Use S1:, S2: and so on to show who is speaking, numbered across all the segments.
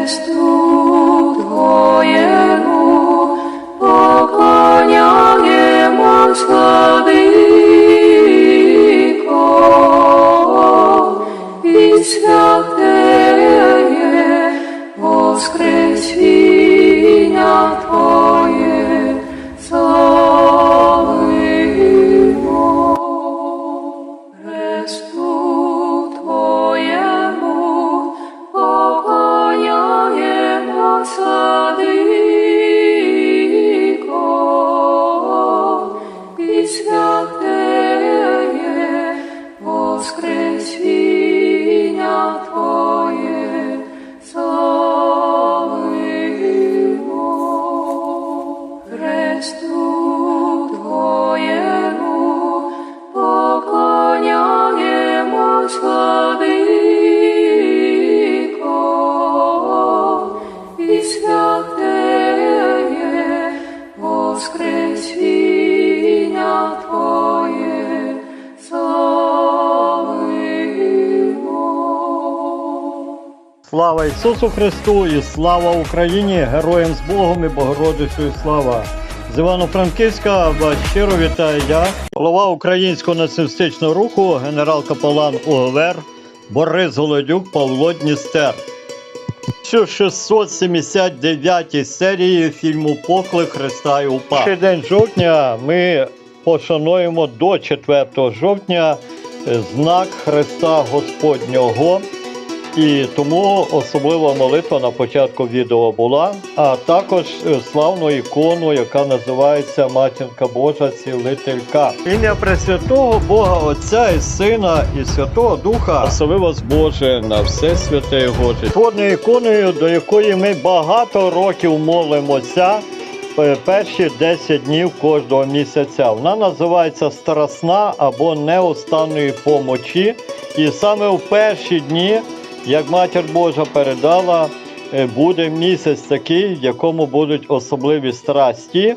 S1: Христу Твоєму
S2: Слава Ісусу Христу і слава Україні! Героям з Богом і Богородицею слава! З Івано-Франківська вас щиро вітаю я, голова Українського націоналістичного руху, генерал-капелан УГВР Борис Голодюк Павло Дністер. Що 679 серії фільму Поклик Христа і УПА. Перший день жовтня ми пошануємо до 4 жовтня знак Христа Господнього. І тому особлива молитва на початку відео була, а також е, славну ікону, яка називається Матінка Божа Цілителька. Ім'я Пресвятого Бога Отця і Сина і Святого Духа особи вас Боже на все святе Боже. Творною іконою, до якої ми багато років молимося. е, Перші 10 днів кожного місяця. Вона називається Страсна або неостанної помочі. І саме в перші дні як Матір Божа передала, е, буде місяць такий, в якому будуть особливі страсті.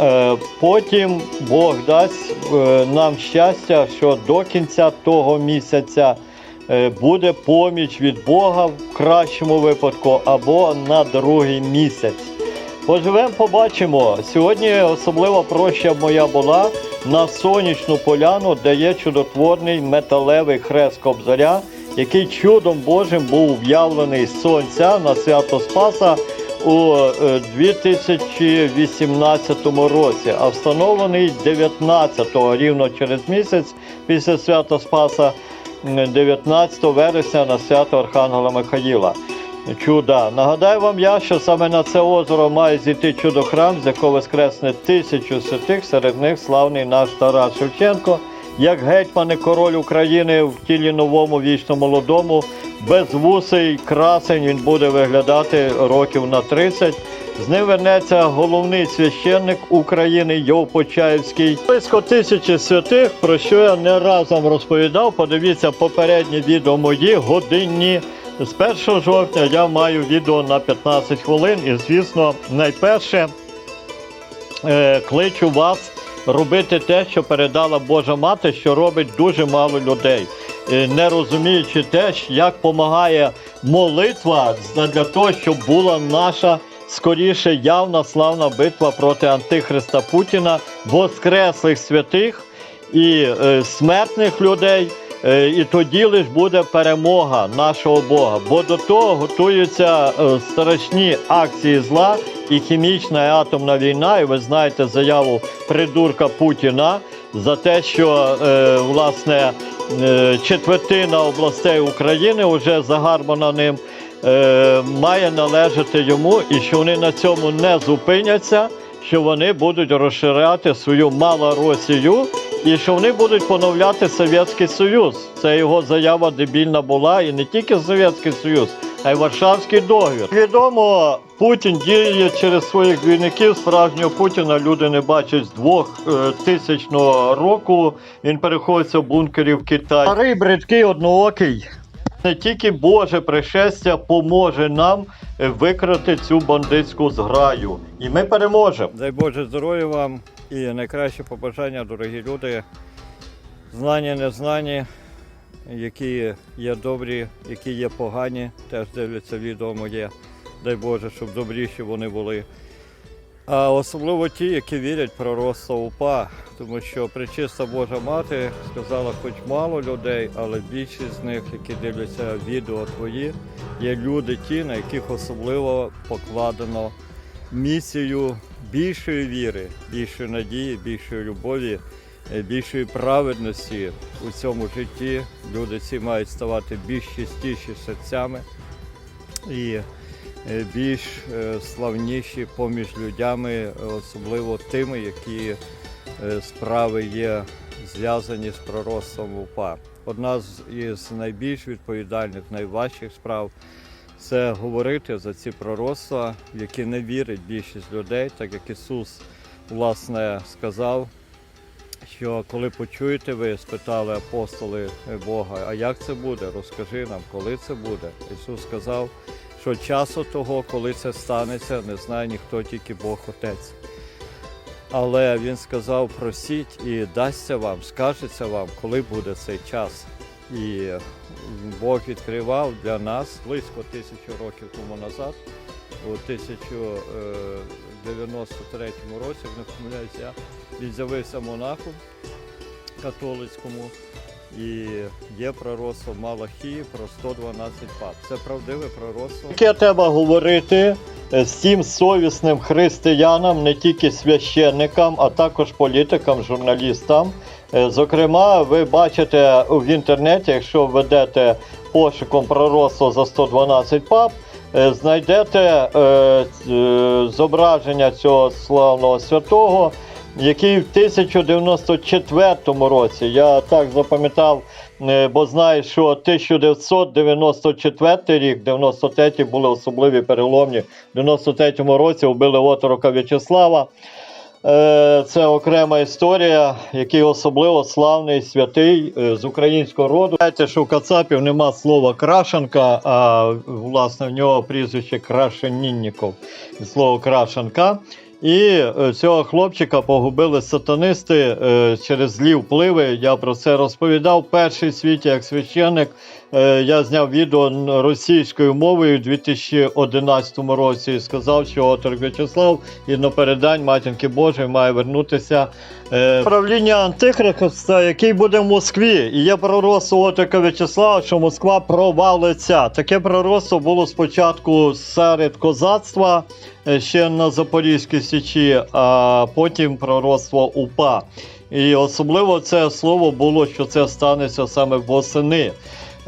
S2: Е, Потім Бог дасть е, нам щастя, що до кінця того місяця буде поміч від Бога в кращому випадку або на другий місяць. Поживемо, побачимо. Сьогодні особлива проща моя була на сонячну поляну, де є чудотворний металевий хрест Кобзаря, який чудом Божим був в'явлений з сонця на свято Спаса у е, 2018 році, а встановлений 19-го, рівно через місяць після свята Спаса, 19 вересня на свято Архангела Михаїла. Чуда. Нагадаю вам я, що саме на це озеро має зійти чудо-храм, з якого воскресне тисячу святих, серед них славний наш Тарас Шевченко, як гетьман король України в тілі новому, вічно молодому, безвусий красень він буде виглядати років на 30. З ним вернеться головний священник України Йов Почаївський. Близько тисячі святих, про що я не раз вам розповідав. Подивіться попередні відео мої годинні. З 1 жовтня я маю відео на 15 хвилин, і звісно, найперше е, кличу вас робити те, що передала Божа Мати, що робить дуже мало людей, Е, не розуміючи те, як допомагає молитва для того, щоб була наша скоріше явна славна битва проти антихриста Путіна, воскреслих святих і е, смертних людей. Е, І тоді лиш буде перемога нашого Бога. Бо до того готуються е, страшні акції зла і хімічна і атомна війна. І ви знаєте заяву придурка Путіна за те, що е, власне четвертина областей України вже загарбана ним. Має належати йому, і що вони на цьому не зупиняться, що вони будуть розширяти свою Малоросію і що вони будуть поновляти Совєтський Союз. Це його заява дебільна була, і не тільки Совєтський Союз, а й Варшавський договір. Відомо, Путін діє через своїх двійників. Справжнього Путіна люди не бачать з 2000 року. Він переходиться в бункері в Китай. Старий бридкий одноокий. Не тільки Боже пришестя поможе нам викрати цю бандитську зграю. І ми переможемо. Дай Боже здоров'я вам і найкраще побажання, дорогі люди. Знані, незнані. які є добрі, які є погані, теж дивляться відео моє. Дай Боже, щоб добріші вони були. А особливо ті, які вірять в пророцтво УПА, тому що причиста Божа мати сказала, хоч мало людей, але більшість з них, які дивляться відео твої, є люди ті, на яких особливо покладено місію більшої віри, більшої надії, більшої любові, е, більшої праведності у цьому житті. Люди ці мають ставати більш чистіші серцями і більш е, славніші поміж людьми, е, особливо тими, які е, справи є зв'язані з пророцтвом УПА. Одна з найбільш відповідальних, найважчих справ це говорити за ці пророцтва, в які не вірить більшість людей, так як Ісус власне сказав, що коли почуєте ви, спитали апостоли Бога, а як це буде? Розкажи нам, коли це буде. Ісус сказав, що часу того, коли це станеться, не знає ніхто, тільки Бог Отець. Але Він сказав, просіть і дасться вам, скажеться вам, коли буде цей час. І Бог відкривав для нас близько тисячі років тому назад, у 1093 році, не помиляюсь, я він з'явився монахом католицькому. І є пророцтво Малахії про 112 пап. Це правдиве пророцтво. Яке треба говорити е, всім совісним християнам, не тільки священникам, а також політикам, журналістам. Е, Зокрема, ви бачите в інтернеті, якщо введете пошуком пророцтво за 112 пап, е, знайдете е, е, зображення цього славного святого, який в 1094 році, я так запам'ятав, е, бо знаю, що 1994 рік, 93 були особливі переломні. В 93 році вбили отрока В'ячеслава. Е, Це окрема історія, який особливо славний святий е, з українського роду. Знаєте, що в Кацапів нема слова крашенка, а власне в нього прізвище Крашенінніков. Слово крашенка. І е, цього хлопчика погубили сатанисти е, через злі впливи. Я про це розповідав перший світі як священник. Е, Я зняв відео російською мовою у 2011 році і сказав, що отрок В'ячеслав і напередань матінки Божої має вернутися е, правління Антихриста, який буде в Москві. І є пророцтво отрока В'ячеслава, що Москва провалиться. Таке пророцтво було спочатку серед козацтва е, ще на Запорізькій Січі, а потім пророцтво УПА. І особливо це слово було, що це станеться саме восени.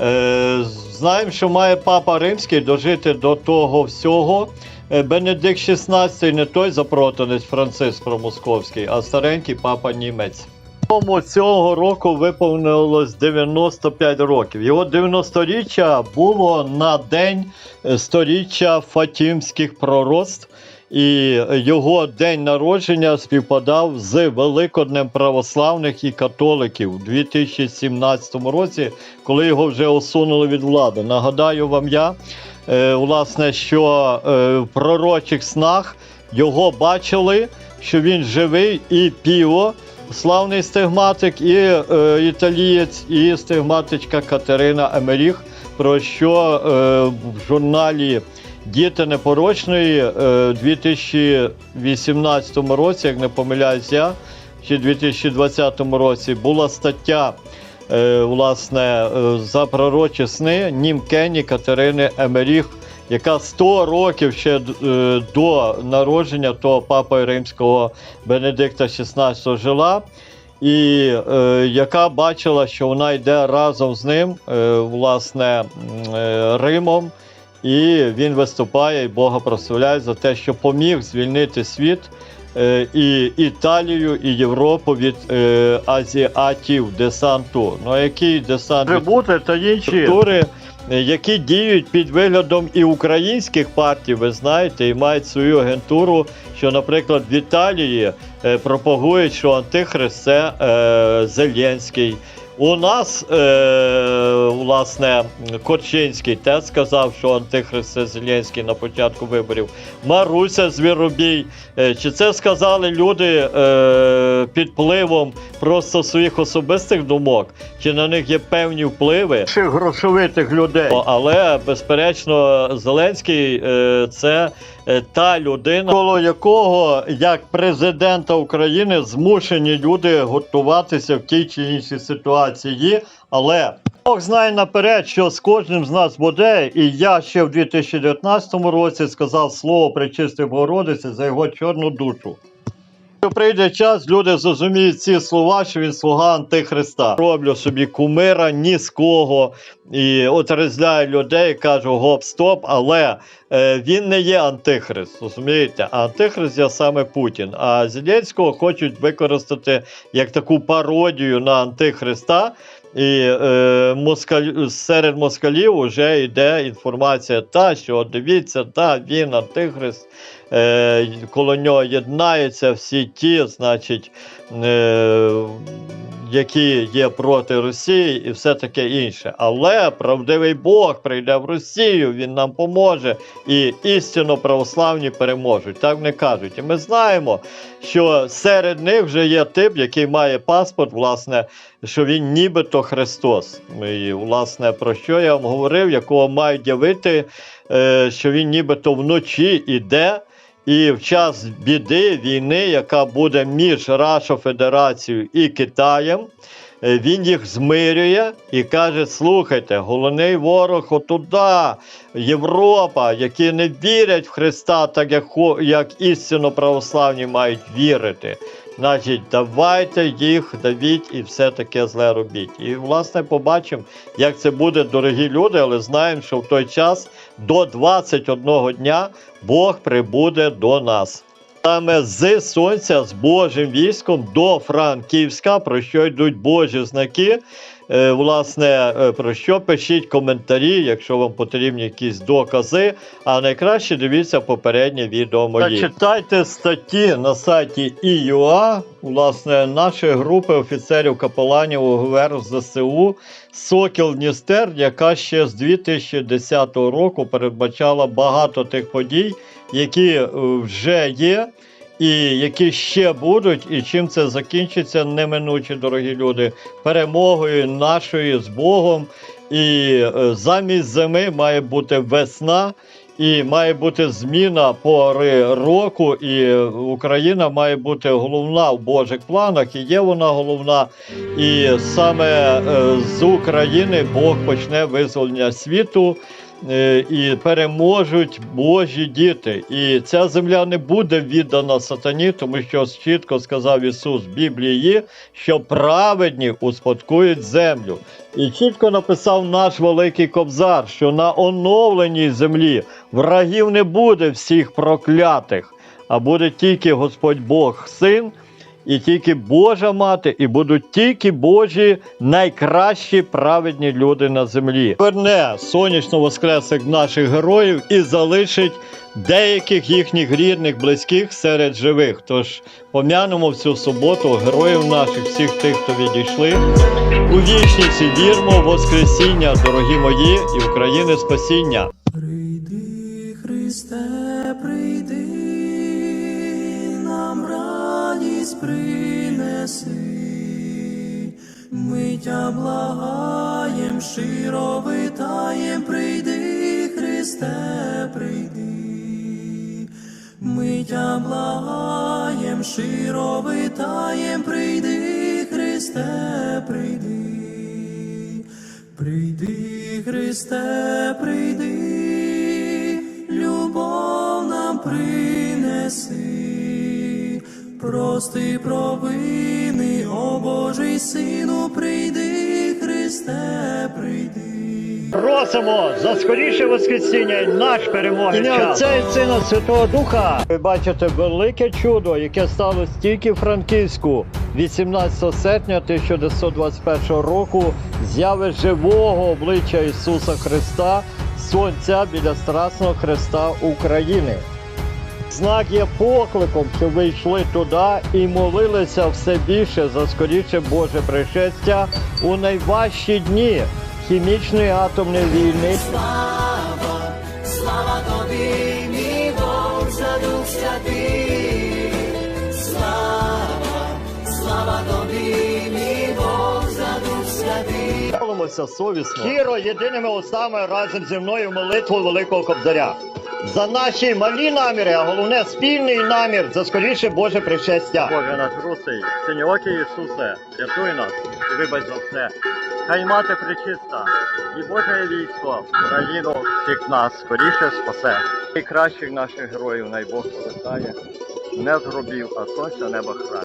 S2: Е, знаємо, що має папа римський дожити до того всього. Е, Бенедикт XVI не той запротанець Франциск Промосковський, а старенький папа німець. Тому цього року виповнилось 95 років. Його 90-річчя було на день е, сторіччя Фатімських пророцтв. І його день народження співпадав з Великоднем православних і католиків у 2017 році, коли його вже усунули від влади. Нагадаю вам я, е, власне, що е, в пророчих снах його бачили, що він живий і піво, славний стигматик, і е, італієць, і стигматичка Катерина Емеріх, про що е, в журналі Діти непорочної е, в 2018 році, як не помиляюсь я, чи 2020 році була стаття е, власне е, за пророчі сни Нім Кенні Катерини Емеріх, яка 100 років ще до народження того папи римського Бенедикта XVI жила. І яка бачила, що вона йде разом з ним, власне, Римом, і він виступає і Бога прославляє за те, що поміг звільнити світ е, і Італію, і Європу від е, азіатів десанту. Ну який десант? Трибути та інші структури, е, які діють під виглядом і українських партій, ви знаєте, і мають свою агентуру, що, наприклад, в Італії пропагують, що Антихрист це Зеленський. У нас, е, власне, Корчинський теж сказав, що антихрист Зеленський на початку виборів. Маруся Звіробій. Е, чи це сказали люди е, під впливом просто своїх особистих думок? Чи на них є певні впливи Чи грошовитих людей? Але, безперечно, Зеленський е, це та людина, коло якого, як президента України, змушені люди готуватися в тій чи іншій ситуації. Але Бог знає наперед, що з кожним з нас буде, і я ще в 2019 році сказав слово причистив Богородиці за його чорну душу. Прийде час, люди зрозуміють ці слова, що він слуга Антихриста. Роблю собі кумира ні з кого і отрізляю людей, кажу гоп-стоп, але е, він не є антихрист, розумієте? Антихрист є саме Путін. А Зеленського хочуть використати як таку пародію на антихриста. І е, москаль, серед москалів вже йде інформація, та що дивіться, та він антихрист, е, коло нього єднаються всі ті, значить, е, які є проти Росії і все таке інше. Але правдивий Бог прийде в Росію, він нам поможе, і істинно православні переможуть. Так вони кажуть. І ми знаємо, що серед них вже є тип, який має паспорт, власне, що він нібито Христос. І, власне, про що я вам говорив, якого мають явити, що він нібито вночі іде. І в час біди війни, яка буде між Раша Федерацією і Китаєм, е, він їх змирює і каже: слухайте, головний ворог отуда, Європа, які не вірять в Христа, так як, як істинно православні мають вірити. Значить, давайте їх давіть і все таке зле робіть. І, власне, побачимо, як це буде, дорогі люди, але знаємо, що в той час до 21 дня Бог прибуде до нас. Саме з сонця, з Божим військом до Франківська, про що йдуть Божі знаки. Е, власне, е, про що пишіть коментарі, якщо вам потрібні якісь докази. А найкраще дивіться попереднє відео мої. Читайте статті на сайті ІЮА, власне, нашої групи офіцерів капеланів УГВР ЗСУ Сокіл Дністер, яка ще з 2010 року передбачала багато тих подій, які е, вже є. І які ще будуть, і чим це закінчиться, неминуче, дорогі люди, перемогою нашою з Богом. І е, замість зими має бути весна, і має бути зміна пори року, і Україна має бути головна в Божих планах, і є вона головна. І саме е, з України Бог почне визволення світу. Е, І переможуть Божі діти. І ця земля не буде віддана сатані, тому що чітко сказав Ісус в Біблії, що праведні успадкують землю. І чітко написав наш великий кобзар, що на оновленій землі врагів не буде всіх проклятих, а буде тільки Господь Бог Син. І тільки Божа мати, і будуть тільки Божі найкращі праведні люди на землі. Верне сонячно воскреслих наших героїв і залишить деяких їхніх рідних, близьких серед живих. Тож пом'янемо в цю суботу героїв наших, всіх тих, хто відійшли. У вічність і вірмо, Воскресіння, дорогі мої, і України спасіння.
S3: Принеси, ми тя благаєм, щиро витаєм, прийди, Христе, прийди, ми тя благаєм, щиро витаєм, прийди, Христе, прийди. Прийди, Христе, прийди, любов нам принеси, прости провини, о Божий Сину, прийди, Христе, прийди.
S2: Просимо за скоріше воскресіння наш перемоги. Ім'я Отця і Сина Святого Духа. Ви бачите велике чудо, яке сталося тільки в Франківську 18 серпня 1921 року. Зяви живого обличчя Ісуса Христа, Сонця біля Страсного Христа України. Знак є покликом, щоб ви йшли туди і молилися все більше за скоріше Боже пришестя у найважчі дні хімічної атомної війни.
S3: Слава, слава тобі, мій Бог, за дух святий. Слава, слава тобі, мій Бог, за дух святий.
S2: Молимося совісно. Щиро, єдиними устами разом зі мною молитву Великого Кобзаря. За наші малі наміри, а головне спільний намір за скоріше Боже пришестя. Боже наш русий, синьоокий Ісусе, рятуй нас і вибач за все. Хай мати причиста і Боже військо, країну всіх нас скоріше спасе. І кращих наших героїв най Бог повертає, не з гробів, а сонця неба.
S4: Молюся,